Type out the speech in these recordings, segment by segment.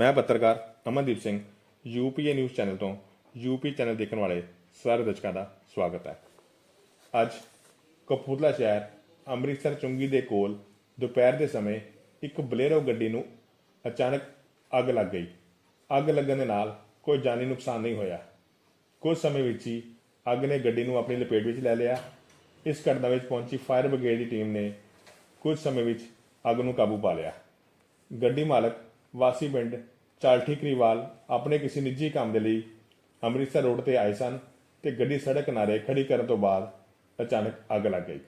ਮੈਂ ਪੱਤਰਕਾਰ Amandeep Singh, UPA news channel ਤੋਂ ਯੂਪੀ ਚੈਨਲ ਦੇਖਣ ਵਾਲੇ ਸਾਰੇ ਦਰਸ਼ਕਾਂ ਦਾ ਸਵਾਗਤ ਹੈ। ਅੱਜ ਕਪੂਰਥਲਾ ਸ਼ਹਿਰ ਅੰਮ੍ਰਿਤਸਰ ਚੁੰਗੀ ਦੇ ਕੋਲ ਦੁਪਹਿਰ ਦੇ ਸਮੇਂ ਇੱਕ ਬਲੇਰੋ ਗੱਡੀ ਨੂੰ ਅਚਾਨਕ ਅੱਗ ਲੱਗ ਗਈ। ਅੱਗ ਲੱਗਣ ਦੇ ਨਾਲ ਕੋਈ ਜਾਨੀ ਨੁਕਸਾਨ ਨਹੀਂ ਹੋਇਆ। ਕੁਝ ਸਮੇਂ ਵਿੱਚ ਹੀ ਅੱਗ ਨੇ ਗੱਡੀ ਨੂੰ ਆਪਣੀ ਲਪੇਟ ਵਿੱਚ ਲੈ ਲਿਆ। ਇਸ ਘਟਨਾ ਵਿੱਚ ਪਹੁੰਚੀ ਫਾਇਰ ਬ੍ਰਿਗੇਡ ਦੀ ਟੀਮ ਨੇ ਕੁਝ ਸਮੇਂ ਵਿੱਚ ਅੱਗ ਨੂੰ ਕਾਬੂ ਪਾ ਲਿਆ। ਗੱਡੀ ਮਾਲਕ ਵਾਸੀ ਪਿੰਡ ਚਾਲਠੀ ਕਰੀਵਾਲ ਆਪਣੇ ਕਿਸੇ ਨਿੱਜੀ ਕੰਮ ਦੇ ਲਈ ਅੰਮ੍ਰਿਤਸਰ ਰੋਡ ਤੇ ਆਏ ਸਨ ਤੇ ਗੱਡੀ ਸੜਕ ਕਿਨਾਰੇ ਖੜੀ ਕਰਨ ਤੋਂ ਬਾਅਦ ਅਚਾਨਕ ਅੱਗ ਲੱਗ ਗਈ।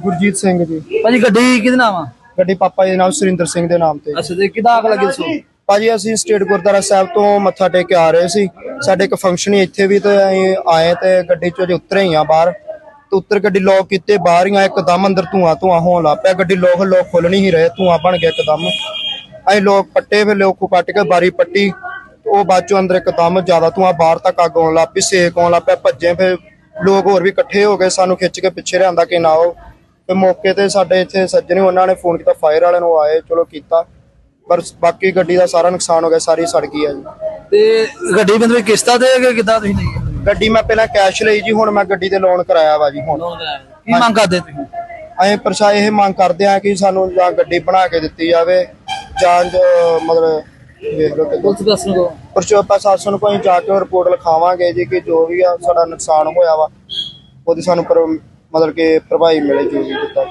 ਗੁਰਜੀਤ ਸਿੰਘ ਜੀ। ਭਾਜੀ ਗੱਡੀ ਕਿਹਦੇ ਨਾਮ ਆ? ਗੱਡੀ ਪਾਪਾ ਜੀ ਦੇ ਨਾਮ ਸੁਰਿੰਦਰ ਸਿੰਘ ਦੇ ਨਾਮ ਤੇ। ਅੱਛਾ ਤੇ ਕਿਦਾਂ ਅੱਗ ਲੱਗੀ ਦੱਸੋ? ਭਾਜੀ ਅਸੀਂ ਸਟੇਟ ਗੁਰਦੁਆਰਾ ਸਾਹਿਬ ਤੋਂ ਮੱਥਾ ਟੇਕ ਕੇ ਆ ਰਹੇ ਸੀ। ਸਾਡੇ ਇੱਕ ਫੰਕਸ਼ਨ ਹੀ ਇੱਥੇ ਵੀ ਤੇ ਅਸੀਂ ਆਏ ਤੇ ਗੱਡੀ ਚੋਂ ਜੇ ਉਤਰੇ ਹੀ ਆ ਬਾਹਰ। ਉੱਤਰ ਗੱਡੀ ਲੋਕ ਕੀਤੇ, ਬਾਹਰ ਇੱਕਦਮ ਅੰਦਰ ਧੂਆਂ ਧੂਆਂ ਹੋਣ ਲੱਗ ਪਿਆ। ਗੱਡੀ ਲੋਕ ਲੋਕ ਖੁੱਲ ਨਹੀਂ ਰਹੇ, ਧੂਆਂ ਬਣ ਗਿਆ ਇੱਕਦਮ। ਅਸੀਂ ਲੋਕ ਪੱਟੇ, ਫਿਰ ਲੋਕ ਪੱਟ ਕੇ ਬਾਰੀ ਪੱਟੀ, ਉਹ ਬਾਅਦ ਅੰਦਰ ਇੱਕਦਮ ਜ਼ਿਆਦਾ ਧੂਆਂ, ਬਾਹਰ ਤੱਕ ਅੱਗ ਆਉਣ ਲੱਗ ਪਈ, ਸੇਕ ਆਉਣ ਲੱਗ ਪਿਆ, ਭੱਜੇ, ਫਿਰ ਲੋਕ ਹੋਰ ਵੀ ਇਕੱਠੇ ਹੋ ਗਏ, ਸਾਨੂੰ ਖਿੱਚ ਕੇ ਪਿੱਛੇ ਲਿਆਂਦਾ ਕਿ ਨਾ ਉਹ ਤੇ ਮੌਕੇ ਤੇ ਸਾਡੇ ਇੱਥੇ ਸੱਜਣੇ, ਉਹਨਾਂ ਨੇ ਫੋਨ ਕੀਤਾ ਫਾਇਰ ਵਾਲਿਆਂ ਨੂੰ ਆਏ, ਚਲੋ ਕੀਤਾ। ਪਰ ਬਾਕੀ ਗੱਡੀ ਦਾ ਸਾਰਾ ਨੁਕਸਾਨ ਹੋ ਗਿਆ, ਸਾਰੀ ਸੜ ਗਈ ਹੈ ਜੀ। ਤੇ ਗੱਡੀ ਮਤਲਬ ਕਿਸ਼ਤਾਂ ਤੇ ਕਿ ਕਿਦਾਂ ਤੁਸੀਂ ਲਈ ਗੱਡੀ ਮੈਂ ਪਹਿਲਾਂ ਕੈਸ਼ ਲਈ ਜੀ ਹੁਣ ਮੈਂ ਗੱਡੀ ਤੇ ਲੋਨ ਕਰਾਇਆ ਵਾ ਜੀ ਹੁਣ। ਕੀ ਮੰਗ ਕਰਦੇ ਤੁਸੀਂ? ਅਸੀਂ ਪ੍ਰਸ਼ਾ ਇਹ ਮੰਗ ਕਰਦੇ ਆ ਕਿ ਸਾਨੂੰ ਜਾਂ ਗੱਡੀ ਬਣਾ ਕੇ ਦਿੱਤੀ ਜਾਵੇ ਜਾਂ ਜੋ ਮਤਲਬ ਵੇਖ ਲਓ ਕਿ ਪੁਲਿਸ ਪ੍ਰਸ਼ਾਸਨ ਕੋ ਪ੍ਰਸ਼ਾ ਪ੍ਰਸ਼ਾਸਨ ਕੋਈ ਜਾ ਕੇ ਰਿਪੋਰਟ ਲਿਖਾਵਾਂਗੇ ਜੀ ਕਿ ਜੋ ਵੀ ਆ ਸਾਡਾ ਨੁਕਸਾਨ ਹੋਇਆ ਵਾ ਉਹਦੀ ਸਾਨੂੰ ਪਰ ਮਤਲਬ ਕਿ ਭਰਪਾਈ ਮਿਲੇ ਜੋ ਵੀ ਜਿੱਦਾਂ